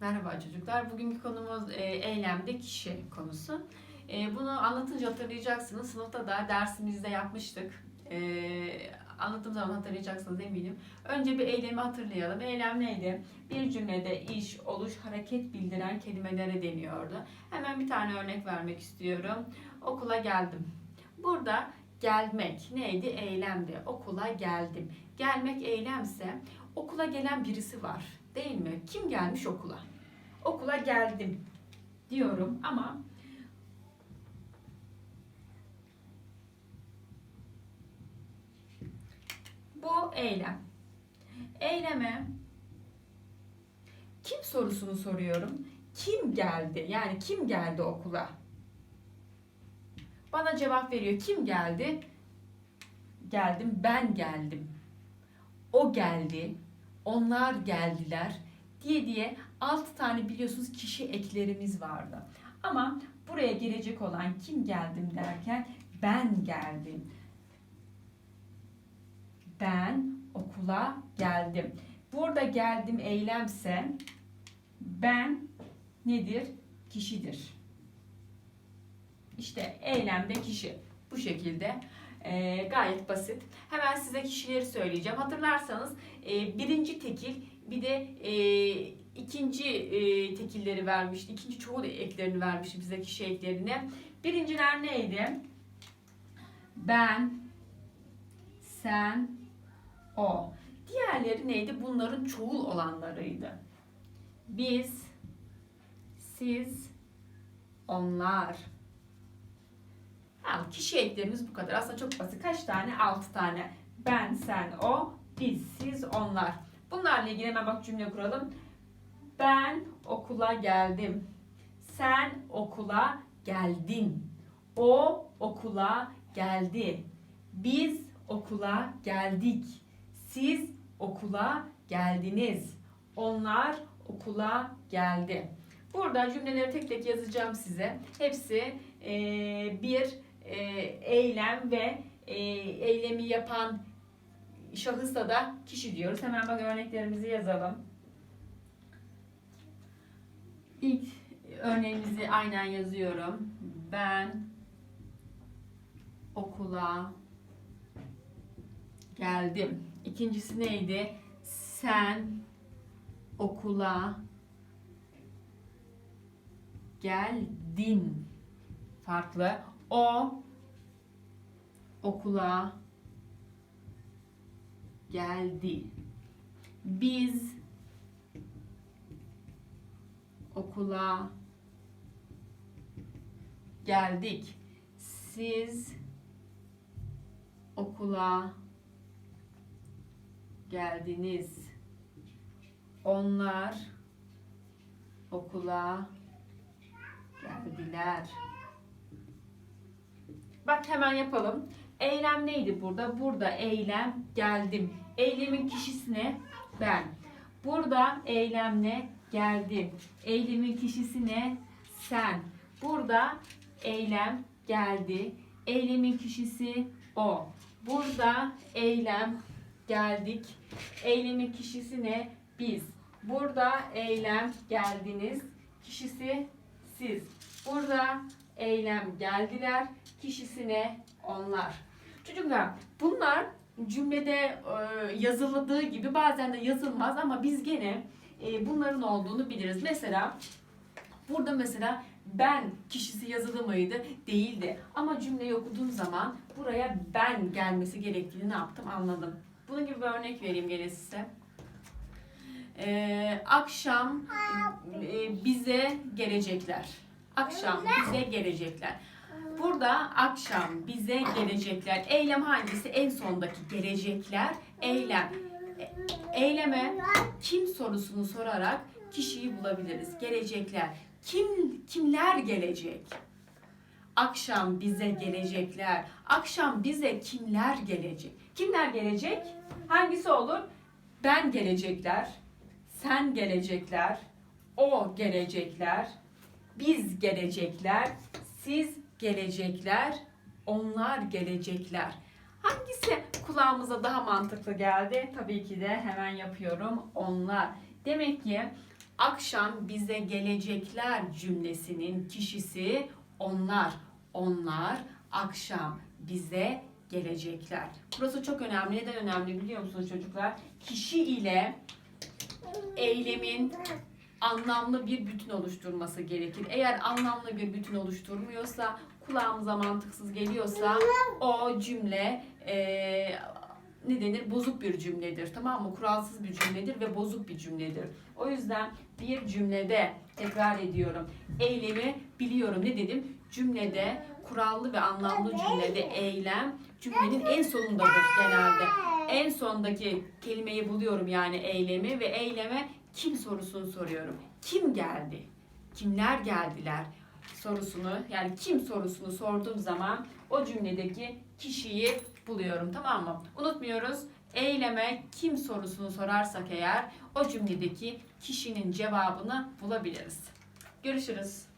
Merhaba çocuklar. Bugünkü konumuz e, eylemde kişi konusu. E, bunu anlatınca hatırlayacaksınız. Sınıfta da dersimizde yapmıştık. E, anlattığım zaman hatırlayacaksınız eminim. Önce bir eylemi hatırlayalım. Eylem neydi? Bir cümlede iş, oluş, hareket bildiren kelimelere deniyordu. Hemen bir tane örnek vermek istiyorum. Okula geldim. Burada gelmek neydi? Eylemdi. Okula geldim. Gelmek eylemse okula gelen birisi var. Değil mi? Kim gelmiş okula? Okula geldim diyorum ama bu eylem. Eyleme kim sorusunu soruyorum. Kim geldi? Yani kim geldi okula? Bana cevap veriyor. Kim geldi? Geldim. Ben geldim. O geldi. Onlar geldiler diye diye 6 tane biliyorsunuz kişi eklerimiz vardı. Ama buraya gelecek olan kim geldim derken ben geldim. Ben okula geldim. Burada geldim eylemse ben nedir? Kişidir. İşte eylemde kişi. Bu şekilde Ee, gayet basit. Hemen size kişileri söyleyeceğim. Hatırlarsanız e, birinci tekil bir de e, ikinci e, tekilleri vermişti. İkinci çoğul eklerini vermişti bize kişi eklerini. Birinciler neydi? Ben, sen, o. Diğerleri neydi? Bunların çoğul olanlarıydı. Biz, siz, onlar. Al, kişi eklerimiz bu kadar. Aslında çok basit. Kaç tane? 6 tane. Ben, sen, o, biz, siz, onlar. Bunlarla ilgili hemen bak cümle kuralım. Ben okula geldim. Sen okula geldin. O okula geldi. Biz okula geldik. Siz okula geldiniz. Onlar okula geldi. Burada cümleleri tek tek yazacağım size. Hepsi eee, bir eee, eylem ve eee, eylemi yapan şahısa da kişi diyoruz. Hemen bak örneklerimizi yazalım. İlk örneğimizi aynen yazıyorum. Ben okula geldim. İkincisi neydi? Sen okula geldin. Farklı. O okula geldi. Biz okula geldik. Siz okula geldiniz. Onlar okula geldiler. Bak hemen yapalım. Eylem neydi burada? Burada eylem geldim. Eylemin kişisine ben. Burada eylemle geldim. Eylemin kişisine sen. Burada eylem geldi. Eylemin kişisi o. Burada eylem geldik. Eylemin kişisi ne? Biz. Burada eylem geldiniz. Kişisi siz. Burada eylem geldiler. Kişisine onlar. Çocuklar bunlar cümlede e, yazıldığı gibi bazen de yazılmaz ama biz gene e, bunların olduğunu biliriz. Mesela burada mesela ben kişisi yazılı mıydı? Değildi. Ama cümleyi okuduğum zaman buraya ben gelmesi gerektiğini ne yaptım anladım. Bunun gibi bir örnek vereyim gene size. Ee, akşam e, bize gelecekler. Akşam bize gelecekler. Burada akşam bize gelecekler. Eylem hangisi? En sondaki gelecekler. Eylem. E- Eyleme kim sorusunu sorarak kişiyi bulabiliriz. Gelecekler. Kim kimler gelecek? Akşam bize gelecekler. Akşam bize kimler gelecek? Kimler gelecek? Hangisi olur? Ben gelecekler. Sen gelecekler. O gelecekler. Biz gelecekler. Siz gelecekler. Onlar gelecekler. Hangisi kulağımıza daha mantıklı geldi? Tabii ki de hemen yapıyorum. Onlar. Demek ki Akşam bize gelecekler cümlesinin kişisi onlar. Onlar akşam bize gelecekler. Burası çok önemli. Neden önemli biliyor musunuz çocuklar? Kişi ile eylemin anlamlı bir bütün oluşturması gerekir. Eğer anlamlı bir bütün oluşturmuyorsa, kulağımıza mantıksız geliyorsa o cümle eee, ne denir? Bozuk bir cümledir. Tamam mı? Kuralsız bir cümledir ve bozuk bir cümledir. O yüzden bir cümlede tekrar ediyorum. Eylemi biliyorum. Ne dedim? Cümlede kurallı ve anlamlı cümlede eylem cümlenin en sonundadır genelde. En sondaki kelimeyi buluyorum yani eylemi ve eyleme kim sorusunu soruyorum. Kim geldi? Kimler geldiler? sorusunu yani kim sorusunu sorduğum zaman o cümledeki kişiyi buluyorum tamam mı? Unutmuyoruz eyleme kim sorusunu sorarsak eğer o cümledeki kişinin cevabını bulabiliriz. Görüşürüz.